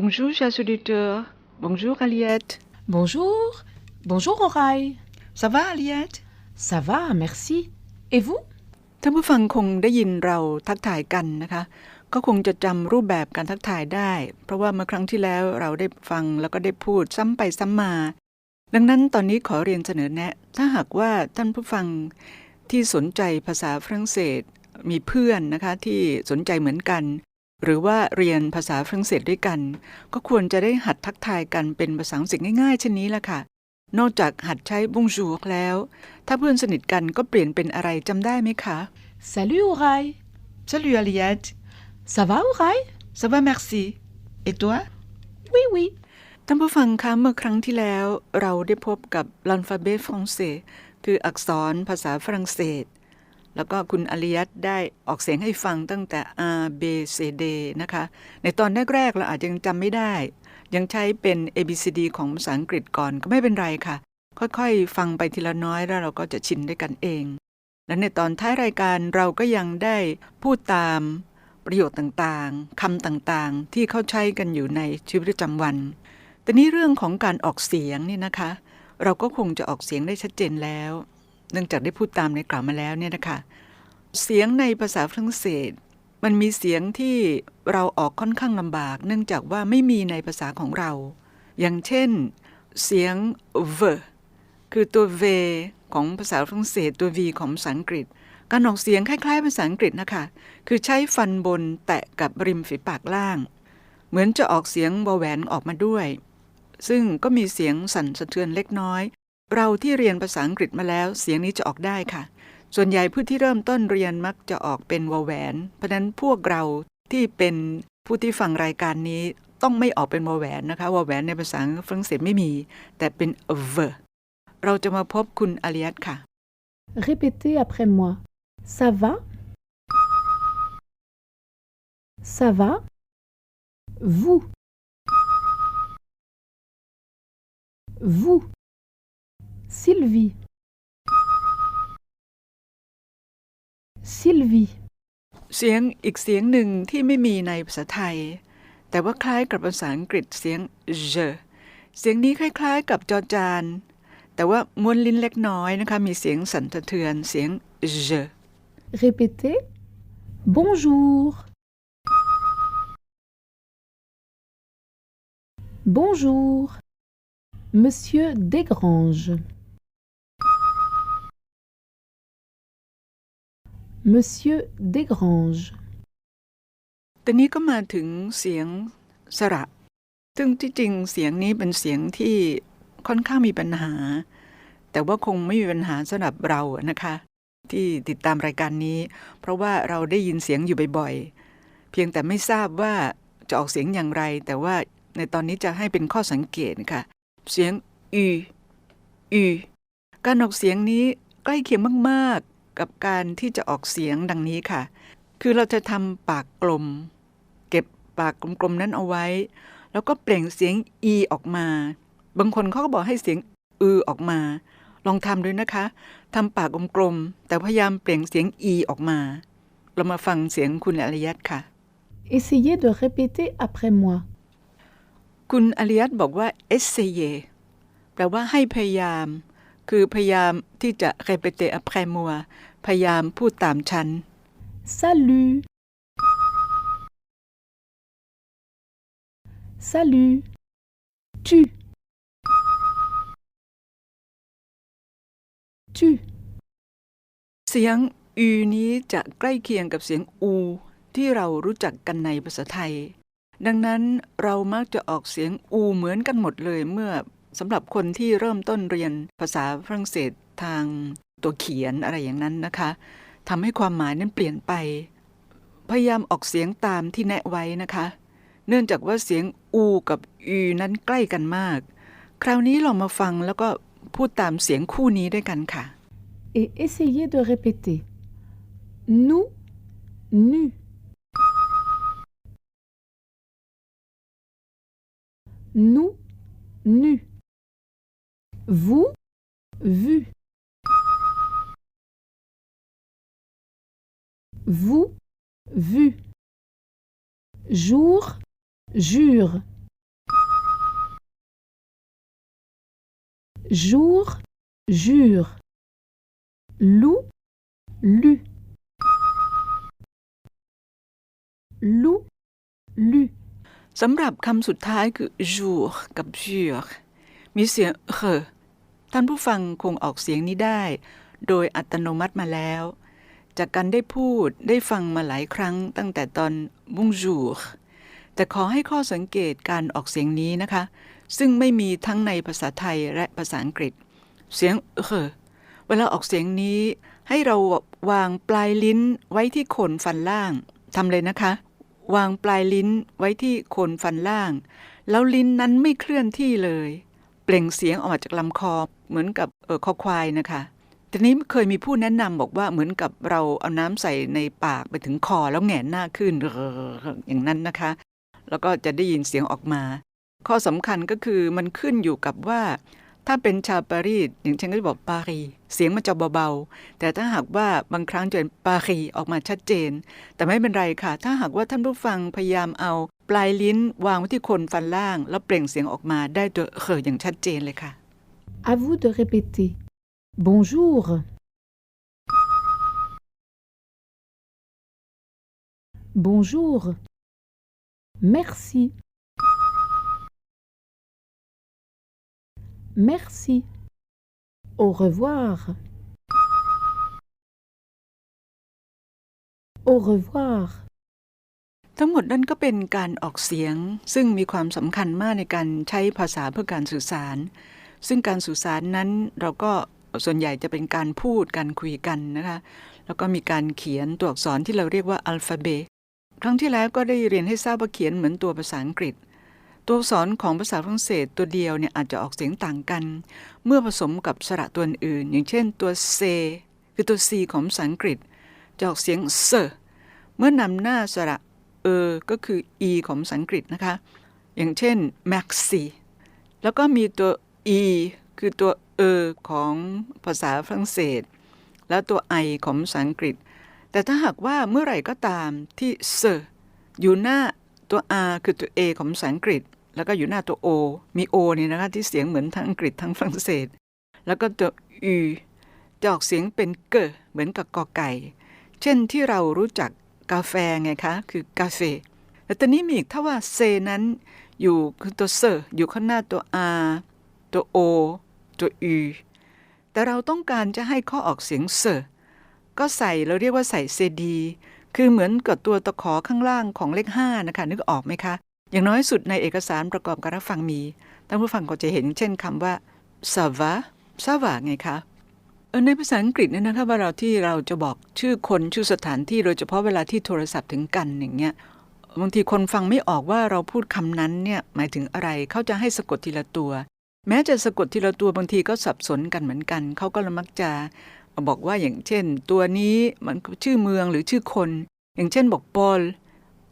Bonjour, chers auditeurs. Bonjour, Aliette. Bonjour. Bonjour, Oraille. Ça va, Aliette? Ça va, merci. Et vous ท่านผู้ฟังคงได้ยินเราทักทายกันนะคะ ก็คงจะจำรูปแบบการทักทายได้ เพราะว่าเมื่อครั้งที่แล้วเราได้ฟังแล้วก็ได้พูดซ้ำไปซ้ำมา ดังนั้นตอนนี้ขอเรียนเสนอแนะ ถ้าหากว่าท่านผู้ฟังที่สนใจภาษาฝรั่งเศสมีเพื่อนนะคะที่สนใจเหมือนกัน หรือว่าเรียนภาษาฝรั่งเศสด้วยกัน ก็ควรจะได้หัดทักทายกันเป็นภาษาอังกฤษง่ายๆเช่นนี้แหละค่ะ นอกจากหัดใช้ bonjour แล้ว ถ้าเพื่อนสนิทกันก็เปลี่ยนเป็นอะไรจำได้ไหมคะ Salut, Oraille. Salut Aliette Ça va, Oraille ça va merci et toi Oui, oui. ท่านผู้ฟังคะเมื่อครั้งที่แล้ว เราได้พบกับ l'alphabet français คืออักษรภาษาฝรั่งเศส แล้วก็คุณอริยัตได้ออกเสียงให้ฟังตั้งแต่ A B C D นะคะ ในตอนแรกๆเราอาจจะยังจำไม่ได้ ยังใช้เป็น A B C D ของภาษาอังกฤษก่อนก็ไม่เป็นไรค่ะ ค่อยๆ ฟังไปทีละน้อยแล้วเราก็จะชินด้วยกันเอง และในตอนท้ายรายการเราก็ยังได้พูดตามประโยคต่างๆคำต่างๆ ที่เขาใช้กันอยู่ในชีวิตประจำวัน แต่นี่เรื่องของการออกเสียงนี่นะคะ เราก็คงจะออกเสียงได้ชัดเจนแล้ว เนื่องจากได้พูดตามในกล่าวมาแล้วเนี่ยนะคะ เสียงในภาษาฝรั่งเศส มันมีเสียงที่เราออกค่อนข้างลำบาก เนื่องจากว่าไม่มีในภาษาของเรา อย่างเช่น เสียง v คือตัว v ของภาษาฝรั่งเศสตัว v ของภาษาอังกฤษ การออกเสียงคล้ายๆ ภาษาอังกฤษนะคะ คือใช้ฟันบนแตะกับริมฝีปากล่าง เหมือนจะออกเสียงวแหวนออกมาด้วยซึ่งก็มีเสียงสั่นสะเทือนเล็กน้อย เราที่เรียนภาษาอังกฤษมาแล้ว เสียงนี้จะออกได้ค่ะ ส่วนใหญ่ผู้ที่เริ่มต้นเรียนมักจะออกเป็นวอแหวน เพราะนั้นพวกเราที่เป็นผู้ที่ฟังรายการนี้ต้องไม่ออกเป็นวอแหวนนะคะวอแหวนในภาษาฝรั่งเศสไม่มี แต่เป็น v เราจะมาพบคุณอาริยัตค่ะ Répétez après moi. Ça va Ça va Vous Vous Sylvie Sylvie เสียงอีกเสียงหนึ่งที่ไม่มีในภาษาไทย แต่ว่าคล้ายกับภาษาอังกฤษเสียง j เสียงนี้คล้ายๆ กับจอจาน แต่ว่าม้วนลิ้นเล็กน้อยนะคะมีเสียงสั่นสะเทือนเสียง j Répétez Bonjour Bonjour Monsieur Desgranges Monsieur Desgranges ตอนนี้ก็มาถึงเสียงสระ ซึ่งที่จริงเสียงนี้เป็นเสียงที่ค่อนข้างมีปัญหา แต่ว่าคงไม่มีปัญหาสำหรับเรานะคะ ที่ติดตามรายการนี้ เพราะว่าเราได้ยินเสียงอยู่บ่อยๆ เพียงแต่ไม่ทราบว่าจะออกเสียงอย่างไร แต่ว่าในตอนนี้จะให้เป็นข้อสังเกตค่ะ เสียงอือืการออกเสียงนี้ใกล้เคียงมากๆ กับการที่จะออกเสียงดังนี้ค่ะ คือเราจะทำปากกลม เก็บปากกลมๆนั้นเอาไว้ แล้วก็เปล่งเสียง e ออกมา บางคนเขาก็บอกให้เสียงอือออกมา ลองทำด้วยนะคะทำปากกลมๆแต่พยายามเปล่งเสียง e ออกมา เรามาฟังเสียงคุณอริยัตค่ะ Essayez de répéter après moi. คุณอริยัตบอกว่า essayer แปลว่าให้พยายาม คือพยายามที่จะ répéter après moi พยายามพูดตามฉัน Salut Salut Tu Tu เสียงอืนี้จะใกล้เคียงกับเสียงอูที่เรารู้จักกันในภาษาไทย ดังนั้นเรามักจะออกเสียงอูเหมือนกันหมดเลยเมื่อสำหรับคนที่เริ่มต้นเรียนภาษาฝรั่งเศส ทางตัวเขียนอะไรอย่างนั้นนะคะทำให้ความหมายนั้นเปลี่ยนไป พยายามออกเสียงตามที่แนะไว้นะคะ เนื่องจากว่าเสียงอูกับอืนั้นใกล้กันมาก คราวนี้ลองมาฟังแล้วก็พูดตามเสียงคู่นี้ด้วยกันค่ะ Et essayez de répéter. Nous, nu. Nous, nu. Vous, vu. Vous, vu. Jour, jure. Jour, jure. Loup, lu. Loup, lu. สำหรับคำสุดท้ายคือ jour กับ jure มีเสียงเ e ท่านผู้ฟังคงออกเสียงนี้ได้ โดยอัตโนมัติมาแล้ว จากการได้พูดได้ฟังมาหลายครั้งตั้งแต่ตอน bonjour แต่ขอให้ข้อสังเกตการออกเสียงนี้นะคะ ซึ่งไม่มีทั้งในภาษาไทยและภาษาอังกฤษ เสียงเ e เวลาออกเสียงนี้ให้เราวางปลายลิ้นไว้ที่โคนฟันล่างทำเลยนะคะ วางปลายลิ้นไว้ที่โคนฟันล่าง แล้วลิ้นนั้นไม่เคลื่อนที่เลย เปล่งเสียงออกมาจากลำคอเหมือนกับเออคอควายนะคะ ทีนี้เคยมีผู้แนะนำบอกว่าเหมือนกับเราเอาน้ำใส่ในปากไปถึงคอแล้วแหงนหน้าขึ้นอย่างนั้นนะคะ แล้วก็จะได้ยินเสียงออกมา ข้อสำคัญก็คือมันขึ้นอยู่กับว่า ถ้าเป็นชาวปารีสอย่างเช่นก็จะบอกปารีเสียงมันจะเบาๆ แต่ถ้าหากว่าบางครั้งจะเป็นปารีออกมาชัดเจน แต่ไม่เป็นไรค่ะ ถ้าหากว่าท่านผู้ฟังพยายามเอา ปลายลิ้นวางไว้ที่โคนฟันล่าง แล้วเปล่งเสียงออกมาได้ตัวเขออย่างชัดเจนเลยค่ะ À vous de répéter. Bonjour. Bonjour. Merci. Merci. Au revoir. Au revoir. ทั้งหมดนั่นก็เป็นการออกเสียง ซึ่งมีความสำคัญมากในการใช้ภาษาเพื่อการสื่อสาร ซึ่งการสื่อสารนั้นเราก็ ส่วนใหญ่จะเป็นการพูดการคุยกันนะคะ แล้วก็มีการเขียนตัวอักษรที่เราเรียกว่าอัลฟาเบตครั้งที่แล้วก็ได้เรียนให้ทราบว่าเขียนเหมือนตัวภาษาอังกฤษ ตัวอักษรของภาษาฝรั่งเศสตัวเดียวเนี่ยอาจจะออกเสียงต่างกัน เมื่อผสมกับสระตัวอื่น อย่างเช่นตัวเซคือตัว C ของภาษาอังกฤษจะออกเสียงเซเมื่อนำหน้าสระเออก็คือ e ของภาษาอังกฤษนะคะ อย่างเช่น maxi แล้วก็มีตัว e คือตัวเออของภาษาฝรั่งเศส แล้วตัว i ของภาษาอังกฤษ แต่ถ้าหากว่าเมื่อไหร่ก็ตามที่เซอยู่หน้าตัว r คือตัว a ของภาษาอังกฤษ แล้วก็อยู่หน้าตัว o มี o เนี่ยนะคะที่เสียงเหมือนทั้งอังกฤษทั้งฝรั่งเศส แล้วก็ตัว u จะออกเสียงเป็นเกเหมือนกับกอไก่ เช่นที่เรารู้จักกาแฟไงคะ คือกาเฟแต่ตอนนี้มีอีกถ้าว่าเซนั้นอยู่คือตัวเซอยู่ข้างหน้าตัว r ตัว o ตัว u แต่เราต้องการจะให้ข้อออกเสียงเซก็ใส่เราเรียกว่าใส่เซดี คือเหมือนกับตัวตะขอข้างล่างของเลข5นะคะนึกออกไหมคะ อย่างน้อยสุดในเอกสารประกอบการรับฟังมีท่านผู้ฟังก็จะเห็นเช่นคำว่า ça va ça va ไงคะเออในภาษาอังกฤษเนี่ยนะคะเวลาที่เราจะบอกชื่อคนชื่อสถานที่โดยเฉพาะเวลาที่โทรศัพท์ถึงกันอย่างเงี้ยบางทีคนฟังไม่ออกว่าเราพูดคำนั้นเนี่ยหมายถึงอะไรเขาจะให้สะกดทีละตัว แม้จะสะกดทีละตัวบางทีก็สับสนกันเหมือนกัน เขาก็ละมักจะบอกว่าอย่างเช่น ตัวนี้มันชื่อเมืองหรือชื่อคน อย่างเช่นบอกปอล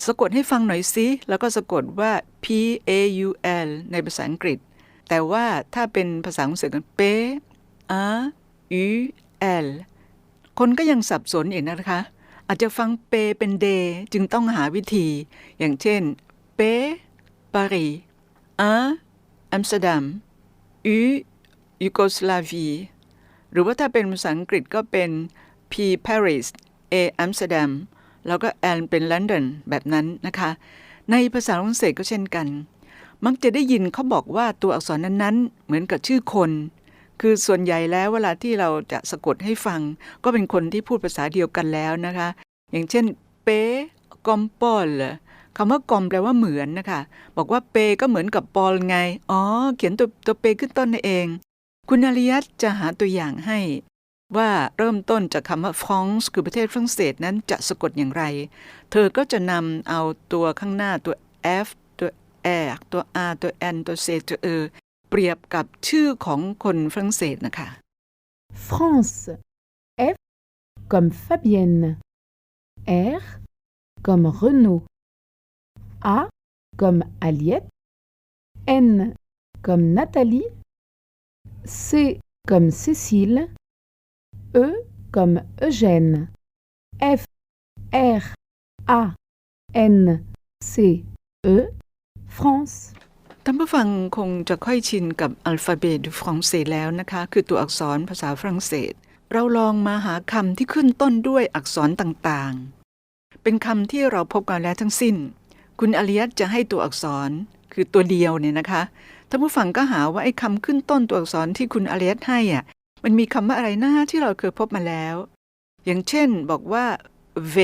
สะกดให้ฟังหน่อยสิแล้วก็สะกดว่า P A U L ในภาษาอังกฤษ แต่ว่าถ้าเป็นภาษาอังกฤษกันเปอะ U L คนก็ยังสับสนอีกนะคะ อาจจะฟังเปเป็นเดจึงต้องหาวิธี อย่างเช่น เปปารีอะอัมสเตอร์ดัม อูยูโกสลาวีหรือว่าถ้าเป็นภาษาอังกฤษก็เป็น P Paris A Amsterdam แล้วก็ L เป็น London แบบนั้นนะคะ ในภาษาฝรั่งเศสก็เช่นกัน มักจะได้ยินเขาบอกว่าตัวอักษรนั้นๆ เหมือนกับชื่อคน คือส่วนใหญ่แล้วเวลาที่เราจะสะกดให้ฟัง ก็เป็นคนที่พูดภาษาเดียวกันแล้วนะคะ อย่างเช่นเปกอมปอล คำว่ากอมแปลว่าเหมือนนะคะ บอกว่าเปก็เหมือนกับปอลไง อ๋อ เขียนตัวตัวเปขึ้นต้นนั่นเอง คุณอาริยัตจะหาตัวอย่างให้ ว่าเริ่มต้นจากคำว่า France คือประเทศฝรั่งเศสนั้นจะสะกดอย่างไร เธอก็จะนำเอาตัวข้างหน้าตัว F ตัว R ตัว R ตัว N ตัว C ตัว E เปรียบกับชื่อของคนฝรั่งเศสนะคะ France. F comme Fabienne. R comme Renaud. A comme Aliette. N comme Nathalie. C comme Cécile. E comme Eugène. F R A N C E France. ท่านผู้ฟังคงจะค่อยชินกับอัลฟาเบตดูฟรองเศสแล้วนะคะ คือตัวอักษรภาษาฝรั่งเศส เราลองมาหาคำที่ขึ้นต้นด้วยอักษรต่างๆ เป็นคำที่เราพบกันแล้วทั้งสิ้น คุณอริยัตจะให้ตัวอักษรคือตัวเดียวเนี่ยนะคะท่านผู้ฟังก็หาว่าไอ้คำขึ้นต้นตัวอักษรที่คุณอริยัตให้อะมันมีคำว่าอะไรนะที่เราเคยพบมาแล้ว อย่างเช่นบอกว่า v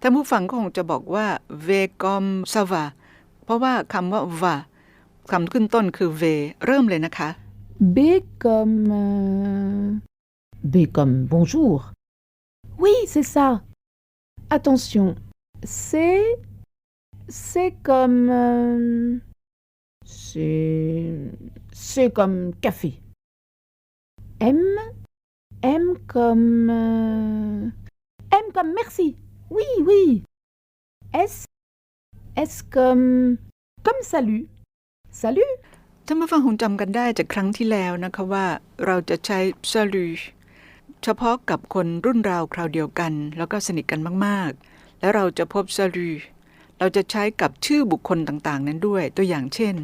ท่านผู้ฟังก็คงจะบอกว่า v comme ça va เพราะว่าคำว่า va คำขึ้นต้นคือ v เริ่มเลยนะคะ B comme... euh, B comme bonjour. Oui, c'est ça. Attention, c'est... C'est comme... euh, C'est... C'est comme café. M... M comme... euh, M comme merci. Oui, oui. S... S comme... Comme salut. Salut. ท่านผู้ฟังคงจำกันได้จากครั้งที่แล้วนะคะว่าเราจะใช้ salut เฉพาะกับคนรุ่นราวคราวเดียวกัน แล้วก็สนิทกันมาก ๆ แล้วเราจะพบ salut เราจะใช้กับชื่อบุคคลต่างๆ นั้นด้วย ตัวอย่างเช่น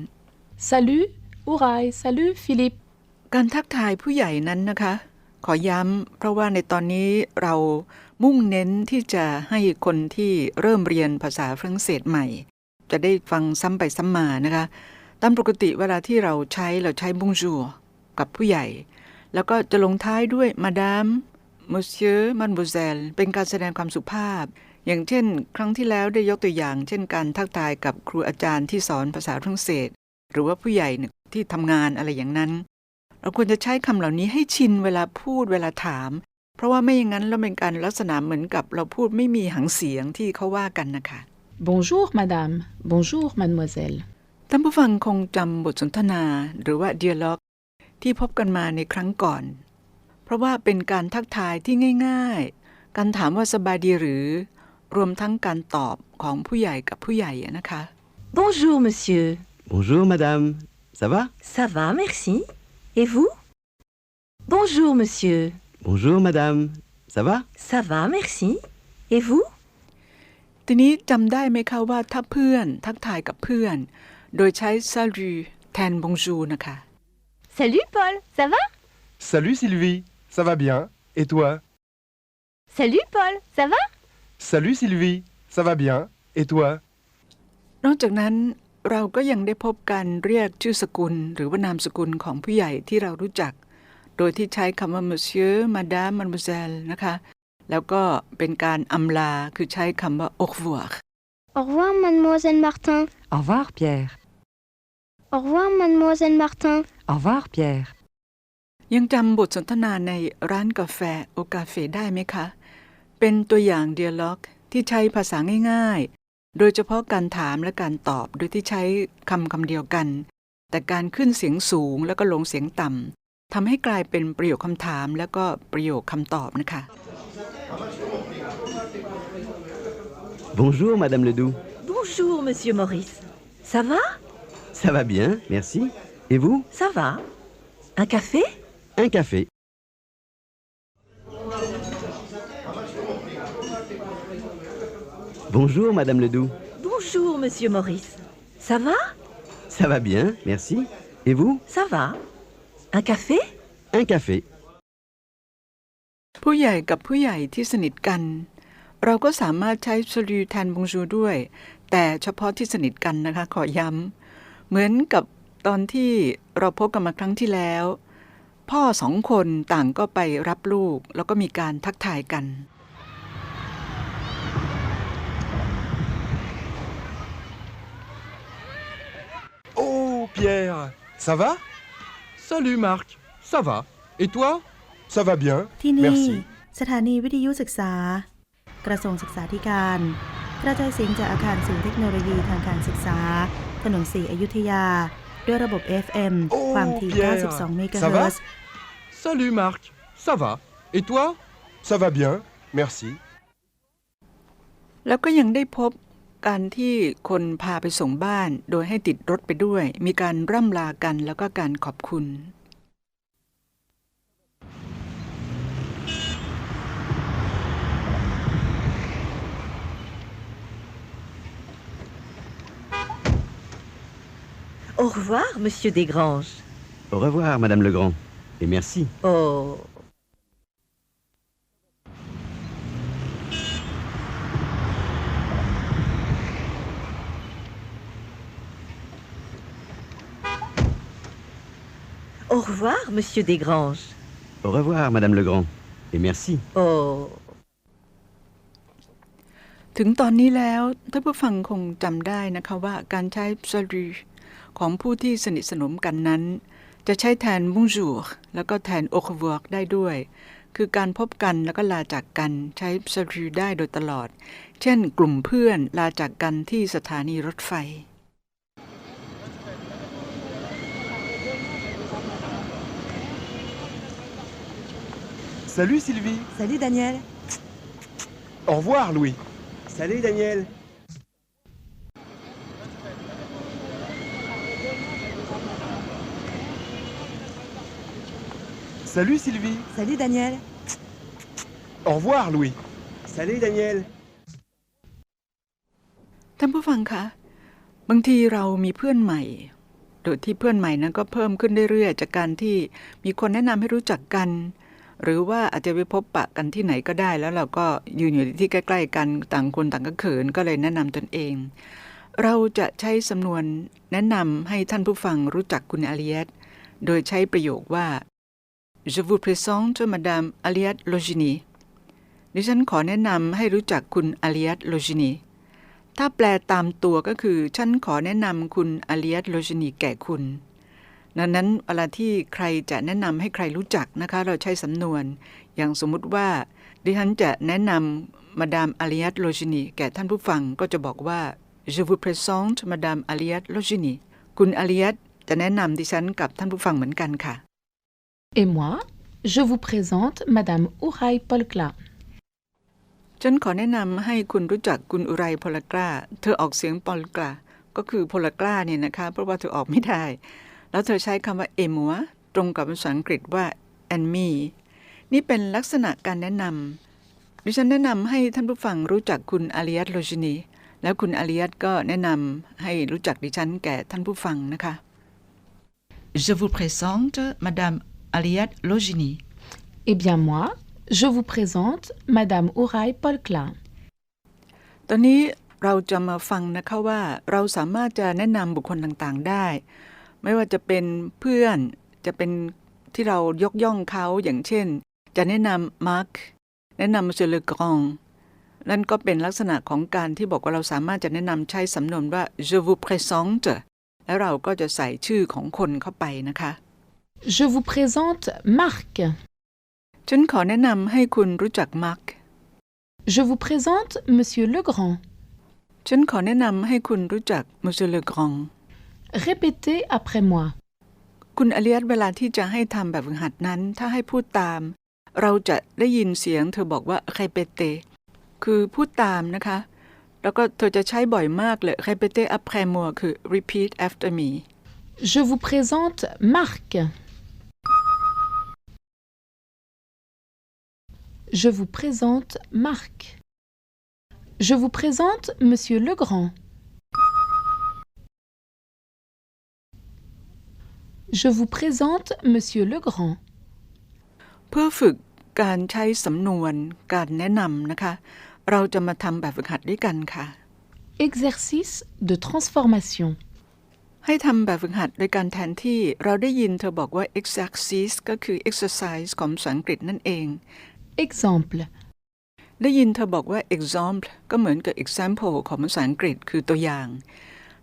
Salut, Ouraï. Salut, Philippe. การทักทายผู้ใหญ่นั้นนะคะ ขอย้ำเพราะว่าในตอนนี้เรามุ่งเน้นที่จะให้คนที่เริ่มเรียนภาษาฝรั่งเศสใหม่ จะได้ฟังซ้ำไปซ้ำมานะคะ ตามปกติเวลาที่เราใช้เราใช้ bonjour กับผู้ใหญ่ แล้วก็จะลงท้ายด้วย madame monsieur mademoiselle เป็นการแสดงความสุภาพ อย่างเช่น ครั้งที่แล้วได้ยกตัวอย่าง เช่นการทักทายกับครูอาจารย์ที่สอนภาษาฝรั่งเศส หรือว่าผู้ใหญ่เนี่ยที่ทำงานอะไรอย่างนั้น เราควรจะใช้คำเหล่านี้ให้ชินเวลาพูดเวลาถาม เพราะว่าไม่อย่างนั้นแล้วเป็นการลักษณะเหมือนกับเราพูดไม่มีหางเสียงที่เขาว่ากันนะคะ Bonjour, madame. Bonjour, mademoiselle. ท่านผู้ฟังคงจำบทสนทนาหรือว่า dialogue ที่พบกันมาในครั้งก่อน เพราะว่าเป็นการทักทายที่ง่าย ๆ การถามว่าสบายดีหรือ รวมทั้งการตอบของผู้ใหญ่กับผู้ใหญ่อะนะคะ Bonjour monsieur. Bonjour madame, ça va Ça va, merci. Et vous Bonjour monsieur. Bonjour madame, ça va Ça va, merci. Et vous ทีนี้จำได้ไหมคะว่าถ้าเพื่อนทักทายกับเพื่อน โดยใช้ salut แทน bonjour นะคะ Salut Paul, ça va Salut Sylvie, ça va bien Et toi Salut Paul, ça va Salut Sylvie, ça va bien Et toi นอกจากนั้นเราก็ยังได้พบการเรียกชื่อสกุล หรือว่านามสกุลของผู้ใหญ่ที่เรารู้จัก โดยที่ใช้คำว่า monsieur madame mademoiselle นะคะ แล้วก็เป็นการอำลาคือใช้คำว่า au revoir Au revoir mademoiselle Martin. Au revoir Pierre. Au revoir mademoiselle Martin. Au revoir Pierre. ยังจำบทสนทนาในร้านกาแฟโอกาเฟได้ไหมคะ เป็นตัวอย่าง dialogue ที่ใช้ภาษาง่าย ๆ โดยเฉพาะการถามและการตอบโดยที่ใช้คำคำเดียวกัน แต่การขึ้นเสียงสูงแล้วก็ลงเสียงต่ำทำให้กลายเป็นประโยคคำถามแล้วก็ประโยคคำตอบนะคะ Bonjour madame Ledoux. Bonjour monsieur Maurice. Ça va Ça va bien, merci. Et vous Ça va. Un café Un café. Bonjour madame Ledoux. Bonjour monsieur Maurice. Ça va Ça va bien, merci. Et vous Ça va. Un café Un café. ผู้ใหญ่กับผู้ใหญ่ที่สนิทกัน เราก็สามารถใช้ salut แทน bonjour ด้วย แต่เฉพาะที่สนิทกันนะคะ ขอย้ำเหมือนกับตอนที่เราพบกันมาครั้งที่แล้ว พ่อสองคนต่างก็ไปรับลูก แล้วก็มีการทักทายกัน Oh Pierre, ça va Salut Marc, ça va Et toi Ça va bien ที่นี่ Merci สถานีวิทยุศึกษา กระทรวงศึกษาธิการ กระจายเสียงจากอาคารศูนย์เทคโนโลยีทางการศึกษา ถนนสีอยุธยา ด้วยระบบ FM โอ้ความถี่ Pierre 92 เมกะ Ça เฮิ va รตซ์ Salut Marc, ça va Et toi Ça va bien Merci แล้วก็ยังได้พบ การที่คนพาไปส่งบ้านโดยให้ติดรถไปด้วย มีการร่ำลากันแล้วก็การขอบคุณ Au revoir, monsieur Desgranges. Au revoir, Madame Legrand. Et merci. Oh. Au revoir, monsieur Desgranges. Au revoir, Madame Legrand. Et merci. Oh. ถึงตอนนี้แล้วท่านผู้ฟังคงจำได้นะคะว่าการใช้ salut ของผู้ที่สนิทสนมกันนั้น จะใช้แทน bonjour แล้วก็แทน au revoir ได้ด้วย คือการพบกันแล้วก็ลาจากกันใช้ salut ได้โดยตลอด เช่น กลุ่มเพื่อนลาจากกันที่สถานีรถไฟ Salut Sylvie Salut Daniel. Au revoir Louis Salut, Daniel. Salut Sylvie Salut Daniel. Au revoir Louis Salut, Daniel. ท่านผู้ฟังคะ บางทีเรามีเพื่อนใหม่ โดยที่เพื่อนใหม่นั้นก็เพิ่มขึ้นเรื่อยๆ จากการที่มีคนแนะนำให้รู้จักกัน หรือว่าอาจจะไปพบปะกันที่ไหนก็ได้ แล้วเราก็ยืนอยู่ที่ใกล้ๆกันต่างคนต่างก็เขินก็เลยแนะนำตนเอง เราจะใช้สำนวนแนะนำให้ท่านผู้ฟังรู้จักคุณอาลียตโดยใช้ประโยคว่า Je vous présente Madame Aliette Logini ดิฉันขอแนะนำให้รู้จักคุณอาลียตโลจินีถ้าแปลตามตัวก็คือ ฉันขอแนะนำคุณอาลียตโลจินีแก่คุณ ดังนั้นเวลาที่ใครจะแนะนำให้ใครรู้จักนะคะ เราใช้สำนวน อย่างสมมุติว่า ดิฉันจะแนะนำมาดามอาลียตโลจินีแก่ท่านผู้ฟังก็จะบอกว่า je vous présente madame Aliette Logini คุณอาลียตจะแนะนำดิฉันกับท่านผู้ฟังเหมือนกันค่ะ Et moi, je vous présente Madame Ouraï Polkla. ฉันขอแนะนำให้คุณรู้จักคุณอุไรพลกล้า เธอออกเสียงปอลกล้าก็คือพลกล้าเนี่ยนะคะ เพราะว่าเธอออกไม่ได้ แล้วเธอใช้คำว่าเอมัวตรงกับภาษาอังกฤษว่า and me นี่เป็นลักษณะการแนะนำดิฉันแนะนำให้ท่านผู้ฟังรู้จักคุณอาลียัตโลจินี แล้วคุณอาลียัตก็แนะนำให้รู้จักดิฉันแก่ท่านผู้ฟังนะคะ Je vous présente Madame Aliette Logini Eh bien moi, je vous présente Madame Ouraï Polkla. ตอนนี้เราจะมาฟังนะคะว่าเราสามารถจะแนะนำบุคคลต่างๆได้ ไม่ว่าจะเป็นเพื่อนจะเป็นที่เรายกย่องเขาอย่างเช่น จะแนะนำมาร์คแนะนำม o เ s เลกรองนั่นก็เป็นลักษณะของการที่บอกว่าเราสามารถจะแนะนำใช้สำนวนว่า je vous présente แล้วเราก็จะใส่ชื่อของคนเข้าไปนะคะ Je vous présente Marc. ฉันขอแนะนำให้คุณรู้จักมาร์ค Je vous présente Monsieur Legrand. ฉันขอแนะนำให้คุณรู้จักม o เ s เลกรอง Répétez après moi. คุณอเลียตเวลาที่จะให้ทำแบบฝึกหัดนั้น ถ้าให้พูดตาม เราจะได้ยินเสียง เธอบอกว่าใครเปเตคือพูดตามนะคะ แล้วก็เธอจะใช้บ่อยมากเลยใครเปเต après moi คือ repeat after me Je vous présente Marc. Je vous présente Marc. Je vous présente Monsieur Legrand. Je vous présente Monsieur Legrand. เพื่อฝึกการใช้สำนวนการแนะนำนะคะ เราจะมาทำแบบฝึกหัดด้วยกันค่ะ Exercice de transformation. ให้ทำแบบฝึกหัดโดยการแทนที่เราได้ยินเธอบอกว่า exercise ก็คือ exercise ของภาษาอังกฤษนั่นเอง Exemple. ได้ยินเธอบอกว่า example ก็เหมือนกับ example ของภาษาอังกฤษคือตัวอย่าง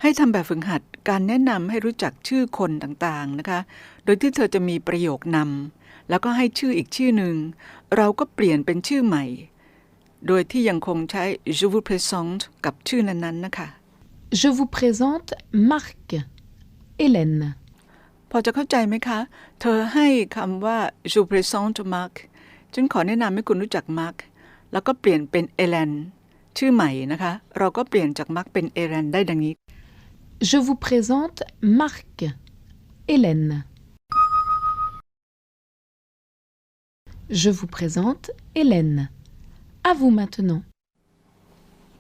ให้ทำแบบฝึกหัดการแนะนำให้รู้จักชื่อคนต่างๆนะคะ โดยที่เธอจะมีประโยคนำแล้วก็ให้ชื่ออีกชื่อหนึ่ง เราก็เปลี่ยนเป็นชื่อใหม่ โดยที่ยังคงใช้ je vous présente กับชื่อนั้นๆนะคะ Je vous présente Marc. Hélène. พอจะเข้าใจไหมคะ เธอให้คำว่า je vous présente Marc ฉันขอแนะนำให้คุณรู้จัก Marc แล้วก็เปลี่ยนเป็นเอเลนชื่อใหม่นะคะ เราก็เปลี่ยนจาก Marc เป็นเอเลนได้ดังนี้ Je vous présente Marc. Hélène. Je vous présente Hélène. À vous maintenant.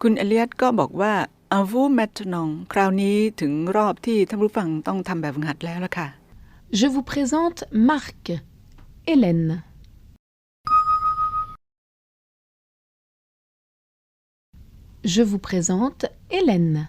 คุณเอเลียตก็บอกว่า a vous maintenant คราวนี้ถึงรอบที่ท่านผู้ฟังต้องทำแบบฝึกหัดแล้วละค่ะ Je vous présente Marc. Hélène. Je vous présente Hélène.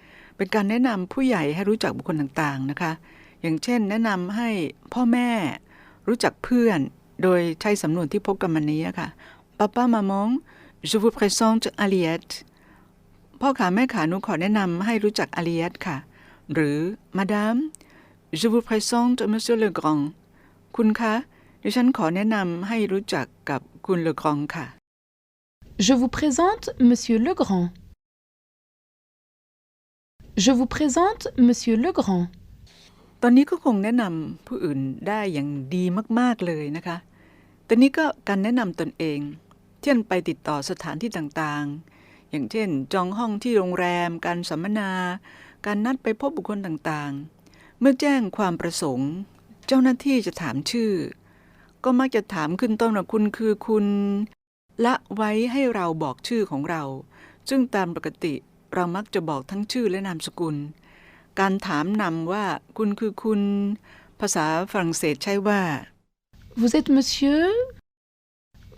เป็นการแนะนำผู้ใหญ่ให้รู้จักบุคคลต่างๆนะคะ อย่างเช่น แนะนำให้พ่อแม่รู้จักเพื่อน โดยใช้สำนวนที่พบกันมานี้ค่ะ Papa maman je vous présente Aliette พ่อขาแม่ขาหนูขอแนะนำให้รู้จัก Aliette ค่ะ หรือ Madame je vous présente Monsieur Le Grand คุณคะดิฉันขอแนะนำให้รู้จักกับคุณเลกรองค่ะ Je vous présente Monsieur Legrand. Je vous présente Monsieur Legrand. ตอนนี้ก็คงแนะนำผู้อื่นได้อย่างดีมาก ๆ เลยนะคะ ตอนนี้ก็การแนะนำตนเอง เช่นไปติดต่อสถานที่ต่างๆ อย่างเช่น จองห้องที่โรงแรม การสัมมนา การนัดไปพบบุคคลต่างๆ เมื่อแจ้งความประสงค์ เจ้าหน้าที่จะถามชื่อ ก็มักจะถามขึ้นต้นว่าคุณคือคุณ ละไว้ให้เราบอกชื่อของเรา ซึ่งตามปกติ เรามักจะบอกทั้งชื่อและนามสกุล การถามนำว่าคุณคือคุณ ภาษาฝรั่งเศสใช้ว่า Vous êtes monsieur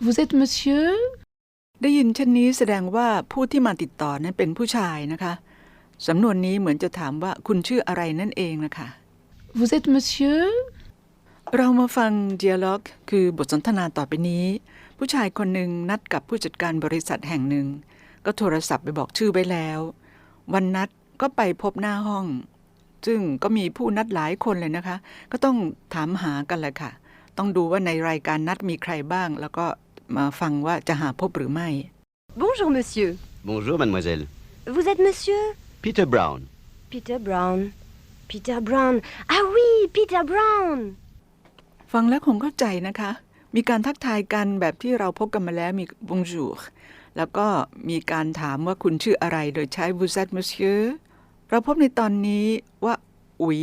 Vous êtes monsieur ได้ยินเช่นนี้แสดงว่าผู้ที่มาติดต่อนั้นเป็นผู้ชายนะคะ สำนวนนี้เหมือนจะถามว่าคุณชื่ออะไรนั่นเองนะคะ Vous êtes monsieur เรามาฟัง dialogue คือบทสนทนาต่อไปนี้ ผู้ชายคนหนึ่งนัดกับผู้จัดการบริษัทแห่งหนึ่ง ก็โทรศัพท์ไปบอกชื่อไว้แล้ว วันนัดก็ไปพบหน้าห้อง ซึ่งก็มีผู้นัดหลายคนเลยนะคะ ก็ต้องถามหากันแหละค่ะ ต้องดูว่าในรายการนัดมีใครบ้าง แล้วก็มาฟังว่าจะหาพบหรือไม่ Bonjour, monsieur. Bonjour, mademoiselle. Vous êtes monsieur Peter Brown. Peter Brown. Peter Brown. Ah oui, Peter Brown. ฟังแล้วคงเข้าใจนะคะ มีการทักทายกันแบบที่เราพบกันมาแล้วมี bonjour แล้วก็มีการถามว่าคุณชื่ออะไรโดยใช้ vous êtes monsieur เราพบในตอนนี้ว่าอุ๋ย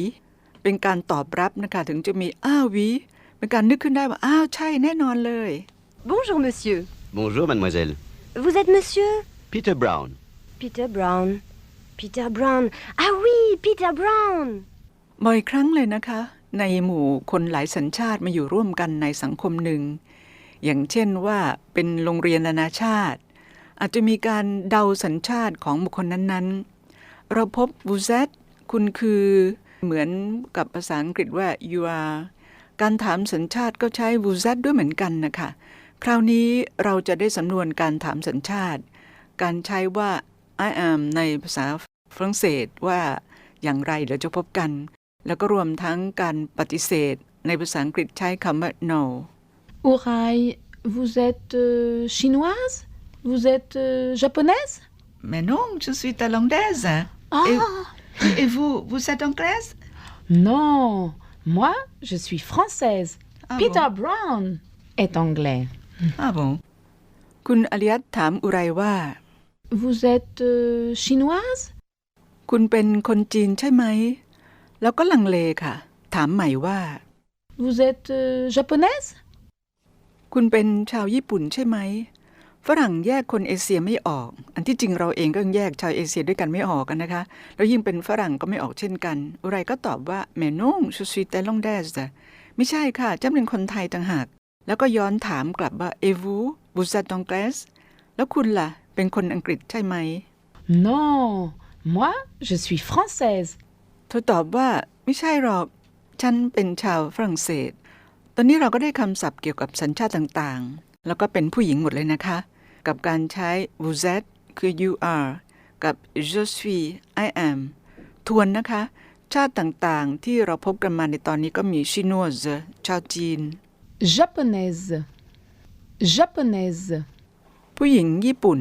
เป็นการตอบรับนะคะถึงจะมีอ้าววิเป็นการนึกขึ้นได้ว่าอ้าวใช่แน่นอนเลย Bonjour, monsieur. Bonjour, mademoiselle. Vous êtes monsieur Peter Brown. Peter Brown. Peter Brown. Ah oui, Peter Brown. บ่อยครั้งเลยนะคะ ในหมู่คนหลายสัญชาติมาอยู่ร่วมกันในสังคมหนึ่ง อย่างเช่นว่าเป็นโรงเรียนนานาชาติ อาจจะมีการเดาสัญชาติของบุคคลนั้นๆ เราพบ vous êtes คุณคือเหมือนกับภาษาอังกฤษว่า you are การถามสัญชาติก็ใช้ vous êtes ด้วยเหมือนกันนะคะ คราวนี้เราจะได้สำนวนการถามสัญชาติ การใช้ว่า I am ในภาษาฝรั่งเศสว่าอย่างไรเดี๋ยวจะพบกัน แล้วก็รวมทั้งการปฏิเสธ ในภาษาอังกฤษใช้คำว่า no Ouraille, vous êtes chinoise Vous êtes euh, japonaise Mais non, je suis thaïlandaise. Ah Et vous, vous êtes anglaise Non Moi, je suis française. Ah Peter Brown est anglais. Ah bon คุณอริยัตถามอุไรว่า Vous êtes euh, chinoise คุณเป็นคนจีนใช่ไหมแล้วก็ลังเลค่ะถามใหม่ว่า Vous êtes euh, japonaise คุณเป็น ชาวญี่ปุ่นใช่ไหมฝรั่งแยกคนเอเชียไม่ออก อันที่จริงเราเองก็ยังแยกชาวเอเชียด้วยกันไม่ออกกันนะคะ แล้วยิ่งเป็นฝรั่งก็ไม่ออกเช่นกัน อุไรก็ตอบว่าแม่นุ่งชูซีแต่ลงแดสไม่ใช่ค่ะเจ้าเป็นคนไทยต่างหาก แล้วก็ย้อนถามกลับว่าเอวูบูซาตองเกรสแล้วคุณล่ะ เป็นคนอังกฤษใช่ไหม Non, moi, je suis française. เธอตอบว่าไม่ใช่หรอก ฉันเป็นชาวฝรั่งเศส ตอนนี้เราก็ได้คำศัพท์เกี่ยวกับสัญชาติต่างๆ แล้วก็เป็นผู้หญิงหมดเลยนะคะ กับการใช้ vous êtes คือ you are กับ je suis I am ทวนนะคะ ชาติต่างๆ ที่เราพบกันมาในตอนนี้ก็มีชินัวซชาวจีน Japonaise. Japonaise. ผู้หญิงญี่ปุ่น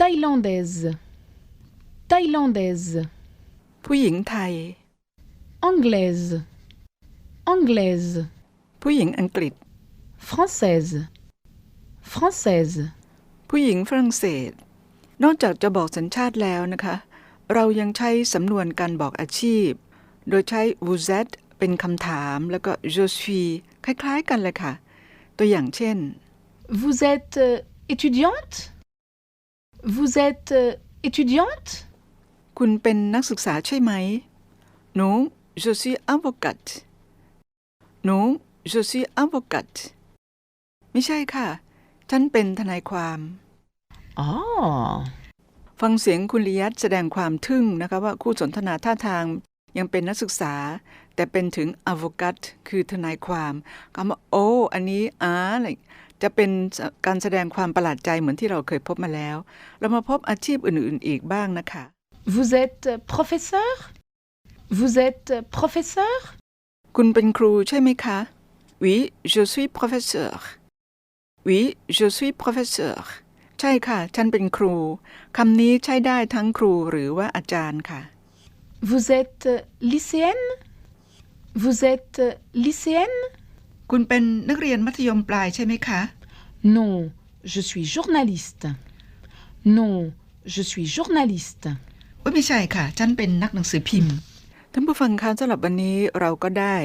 Thaïlandaise. Thaïlandaise. ผู้หญิงไทย Anglaise. Anglaise. ผู้หญิงอังกฤษ Française. Française. ผู้หญิงฝรั่งเศส นอกจากจะบอกสัญชาติแล้วนะคะ เรายังใช้สำนวนการบอกอาชีพ โดยใช้ vous êtes เป็นคำถามแล้วก็ je suis คล้ายๆกันเลยค่ะ ตัวอย่างเช่น Vous êtes euh, étudiante Vous êtes euh, étudiante คุณเป็นนักศึกษาใช่ไหม Non je suis avocate Non je suis avocate ไม่ใช่ค่ะ ฉันเป็นทนายความ Oh ฟังเสียงคุณลิยัตแสดงความทึ่งนะคะว่าคู่สนทนาท่าทางยังเป็นนักศึกษา แต่เป็นถึง a v o c a t คือทนายความคำว่าโอ้อันนี้อ่าอะไรจะเป็นการแสดงความประหลาดใจเหมือนที่เราเคยพบมาแล้ว เรามาพบอาชีพอื่นๆอีกบ้างนะคะ Vous êtes professeur Vous êtes professeur คุณเป็นครูใช่ไหมคะ Oui je suis professeur Oui je suis professeur ใช่ค่ะ ฉันเป็นครู คำนี้ใช้ได้ทั้งครูหรือว่าอาจารย์ค่ะ Vous êtes lycéenne Vous êtes lycéenne คุณเป็นนักเรียนมัธยมปลายใช่ไหมคะ Non, je suis journaliste. Non, je suis journaliste. ว่าไม่ใช่ค่ะ ฉันเป็นนักหนังสือพิมพ์ท่านผู้ฟังคะสำหรับวันนี้เราก็ได้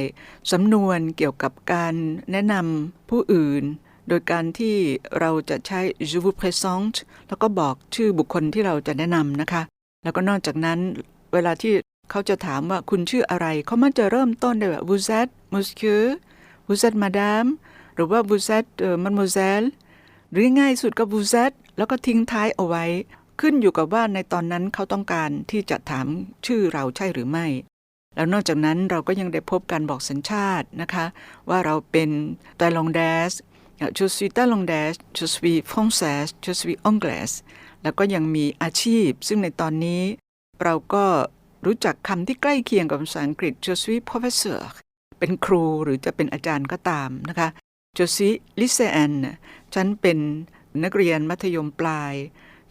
สำนวนเกี่ยวกับการแนะนำผู้อื่น โดยการที่เราจะใช้ je vous présente แล้วก็บอกชื่อบุคคลที่เราจะแนะนำนะคะ แล้วก็นอกจากนั้น เวลาที่เขาจะถามว่าคุณชื่ออะไร เขามักจะเริ่มต้นด้วยว่า vous êtes monsieur vous êtes madame หรือว่า vous êtes mademoiselle หรือง่ายสุดก็ vous êtes แล้วก็ทิ้งท้ายเอาไว้ ขึ้นอยู่กับว่าในตอนนั้นเขาต้องการที่จะถามชื่อเราใช่หรือไม่ แล้วนอกจากนั้นเราก็ยังได้พบการบอกสัญชาตินะคะ ว่าเราเป็นไตลองเดส je suis thaïlandaise je suis française je suis anglaise แล้วก็ยังมีอาชีพ ซึ่งในตอนนี้ เราก็รู้จักคำที่ใกล้เคียงกับภาษาอังกฤษ je suis professeur เป็นครูหรือจะเป็นอาจารย์ก็ตามนะคะ je suis lycéenne ฉันเป็นนักเรียนมัธยมปลาย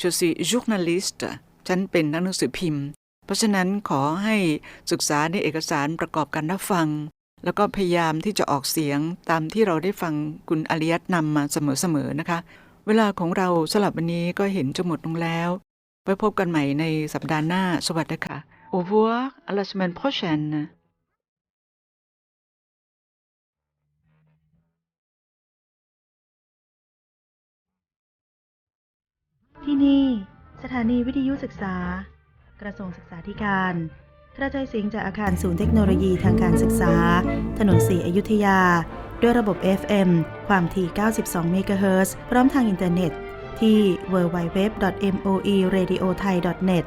je suis journaliste ฉันเป็นนักหนังสือพิมพ์ เพราะฉะนั้นขอให้ศึกษาในเอกสารประกอบการรับฟัง แล้วก็พยายามที่จะออกเสียงตามที่เราได้ฟังคุณอาริยัตนำมาเสมอๆนะคะ เวลาของเราสลับวันนี้ก็เห็นจะหมดลงแล้ว ไว้พบกันใหม่ในสัปดาห์หน้า สวัสดีค่ะ Au revoir à la semaine prochaine ที่นี่ สถานีวิทยุศึกษา กระทรวงศึกษาธิการ กระจายเสียงจากอาคารศูนย์เทคโนโลยีทางการศึกษา ถนนสีอยุธยา ด้วยระบบ FM ความถี่ 92 เมกะเฮิรตซ์พร้อมทางอินเทอร์เน็ตที่ www.moeradiothai.net